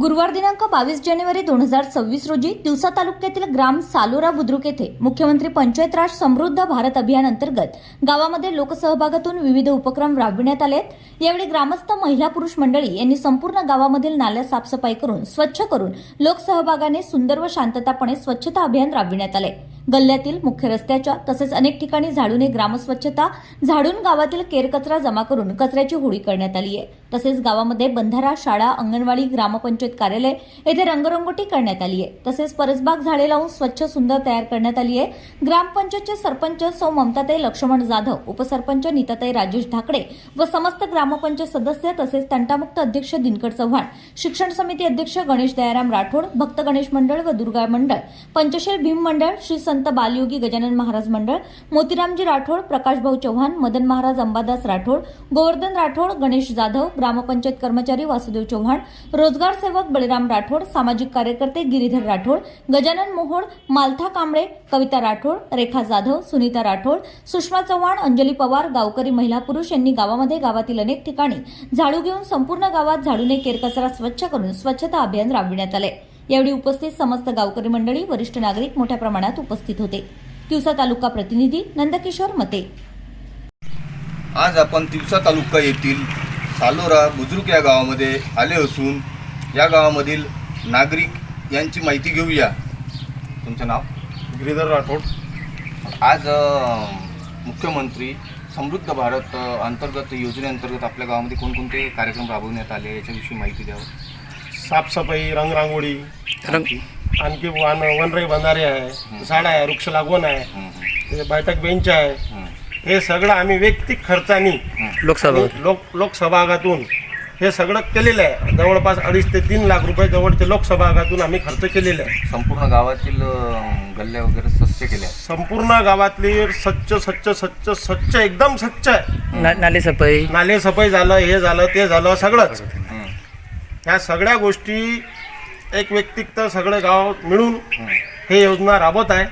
गुरुवार दिनांक बावीस जानेवारी दोन हजार सव्वीस रोजी दिवसा तालुक्यातील ग्राम सालोरा बुद्रुक येथे मुख्यमंत्री पंचायत राज समृद्ध भारत अभियान अंतर्गत गावामध्ये लोकसहभागातून विविध उपक्रम राबविण्यात आले आहेत. यावेळी ग्रामस्थ महिला पुरुष मंडळी यांनी संपूर्ण गावामधील नाल्या साफसफाई करून स्वच्छ करून लोकसहभागाने सुंदर व शांततापणे स्वच्छता अभियान राबविण्यात आले गल्ल्यातील मुख्य रस्त्याच्या तसेच अनेक ठिकाणी झाडूने ग्रामस्वच्छता झाडून गावातील केरकचरा जमा करून कचऱ्याची होळी करण्यात आली आहे तसेच गावामध्ये बंधारा शाळा अंगणवाडी ग्रामपंचायत कार्यालय येथे रंगरंगोटी करण्यात आली आहे. तसेच परसबाग झाडे लावून स्वच्छ सुंदर तयार करण्यात आली आहे. ग्रामपंचायतचे सरपंच सौ ममताताई लक्ष्मण जाधव उपसरपंच नीताताई राजेश ढाकडे व समस्त ग्रामपंचायत सदस्य तसेच तंटामुक्त अध्यक्ष दिनकर चव्हाण शिक्षण समिती अध्यक्ष गणेश दयाराम राठोड भक्त गणेश मंडळ व दुर्गा मंडळ पंचशील भीम मंडळ श्री संत बालयोगी गजानन महाराज मंडळ मोतीरामजी राठोड प्रकाशभाऊ चव्हाण मदन महाराज अंबादास राठोड गोवर्धन राठोड गणेश जाधव ग्रामपंचायत कर्मचारी वासुदेव चव्हाण रोजगार सेवक बळीराम राठोड सामाजिक कार्यकर्ते गिरीधर राठोड गजानन मोहोड मालथा कांबळे कविता राठोड रेखा जाधव सुनीता राठोड सुषमा चव्हाण अंजली पवार गावकरी महिला पुरुष यांनी गावामध्ये गावातील अनेक ठिकाणी झाडू घेऊन संपूर्ण गावात झाडूने केरकचरा स्वच्छ करून स्वच्छता अभियान राबविण्यात आले. यावेळी उपस्थित समस्त गावकरी मंडळी वरिष्ठ नागरिक मोठ्या प्रमाणात उपस्थित होते. तिवसा तालुका प्रतिनिधी नंदकिशोर मते. आज आपण तिवसा तालुका येथील सालोरा बुजुर्ग या गावामध्ये आले असून या गावामधील नागरिक यांची माहिती घेऊया. तुमचं नाव? गिरीधर राठोड. आज मुख्यमंत्री समृद्ध भारत अंतर्गत योजनेअंतर्गत आपल्या गावामध्ये कोणकोणते कार्यक्रम राबवण्यात आले याच्याविषयी माहिती द्यावं? साफसफाई रंगरांगोळी आणखी वन वनराई बंधारे आहे झाडं आहे वृक्ष लागवण आहे बैठक बेंच आहे हं, सगळं आम्ही वैयक्तिक खर्चानी लोकसभा. लोक लोकसभागातून हे सगळं केलेलं आहे. जवळपास अडीच ते तीन लाख रुपये जवळचे लोकसभागातून आम्ही खर्च केलेले आहे. संपूर्ण गावातील गल्ल्या वगैरे स्वच्छ केल्या. संपूर्ण गावातली स्वच्छ स्वच्छ स्वच्छ स्वच्छ एकदम स्वच्छ आहे. ना नाले सफाई. नाले सफाई झालं हे झालं ते झालं सगळंच. हं, ह्या सगळ्या गोष्टी एक व्यक्तिक तर सगळं गाव मिळून हं, हे योजना राबवत आहे.